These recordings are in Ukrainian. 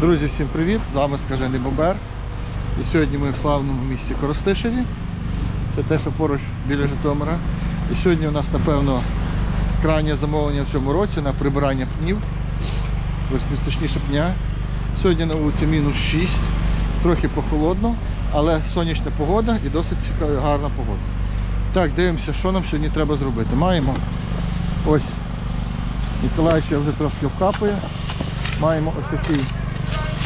Друзі, всім привіт! З вами Скажений Бобер. І сьогодні ми в славному місті Коростишеві. Це те, що поруч біля Житомира. І сьогодні у нас, напевно, крайнє замовлення в цьому році на прибирання пнів. Точніше пня. Сьогодні на вулиці мінус 6, трохи похолодно, але сонячна погода і досить цікава, гарна погода. Так, дивимося, що нам сьогодні треба зробити. Маємо ось Ніколай ще вже трошки вкапує. Маємо ось такий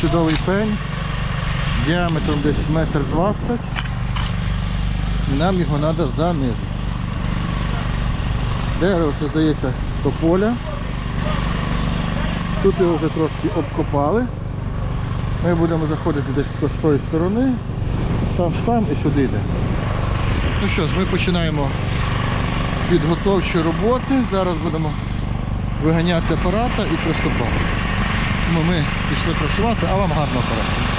чудовий пень діаметром десь метр двадцять. Нам його треба занизити. Дерево це здається тополя. Тут його вже трошки обкопали. Ми будемо заходити десь з тої сторони, там, там і сюди йде. Ну що ми починаємо підготовчі роботи. Зараз будемо виганяти апарата і приступати. Тому ми пішли працювати, а вам гарного апарату.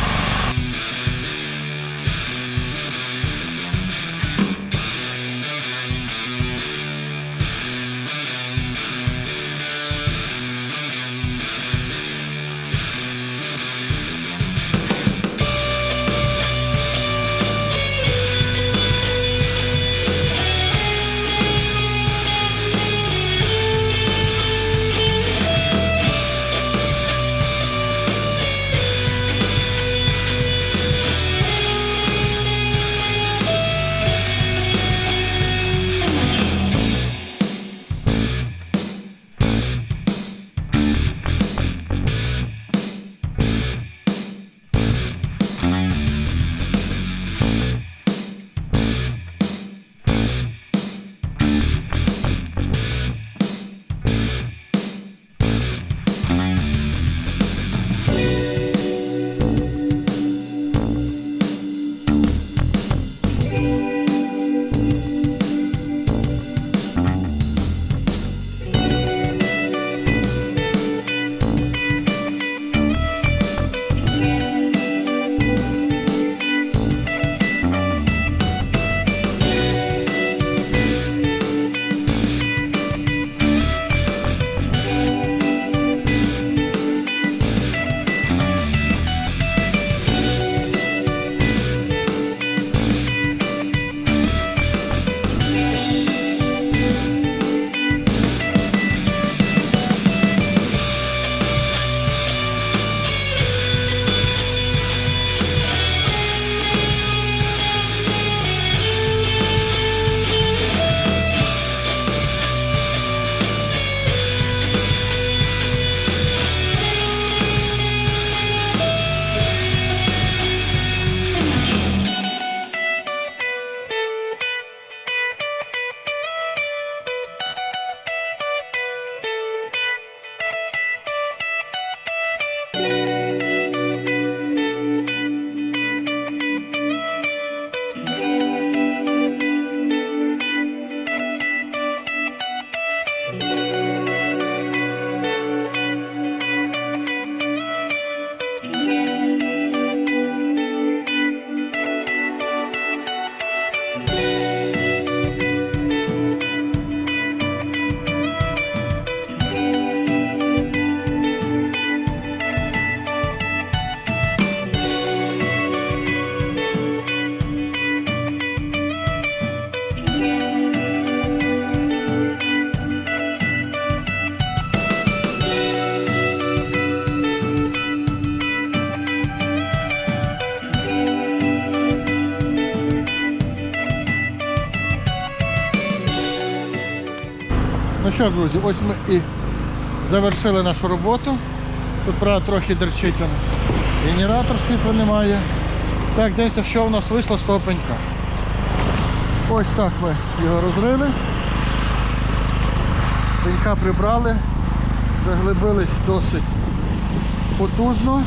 Ну що, друзі, ось ми і завершили нашу роботу. Тут, правда, трохи дерчить він. Генератор світла немає. Так, дивіться, що у нас вийшло з того пенька. Ось так ми його розрили. Пенька прибрали, заглибились досить потужно.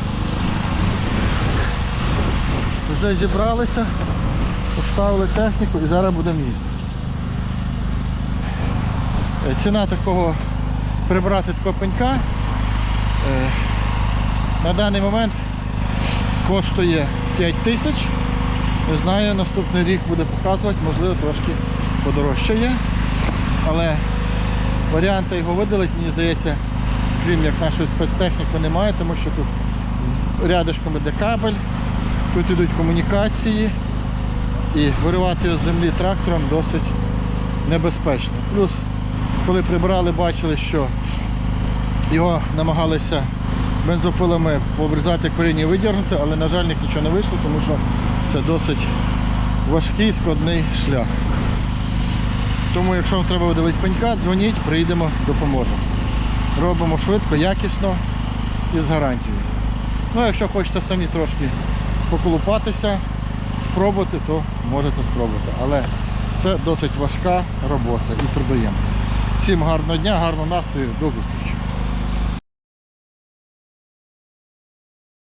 Вже зібралися, поставили техніку і зараз будемо їздити. Е, Ціна такого прибрати такого пенька е, на даний момент коштує 5 тисяч. Не знаю, наступний рік буде показувати, можливо трошки подорожчає. Але варіанти його видалити, мені здається, крім як нашої спецтехніки, немає, тому що тут рядишком іде кабель, тут йдуть комунікації. І виривати з землі трактором досить небезпечно. Плюс, коли прибирали, бачили, що його намагалися бензопилами обрізати коріння і видірнути, але, на жаль, нічого не вийшло, тому що це досить важкий, складний шлях. Тому, якщо вам треба видалити пенька, дзвоніть, приїдемо, допоможемо. Робимо швидко, якісно і з гарантією. Ну, якщо хочете самі трошки поколупатися, спробувати, то можете спробувати. Але це досить важка робота і трудоємна. Всім гарного дня, гарного настрою, до зустрічі.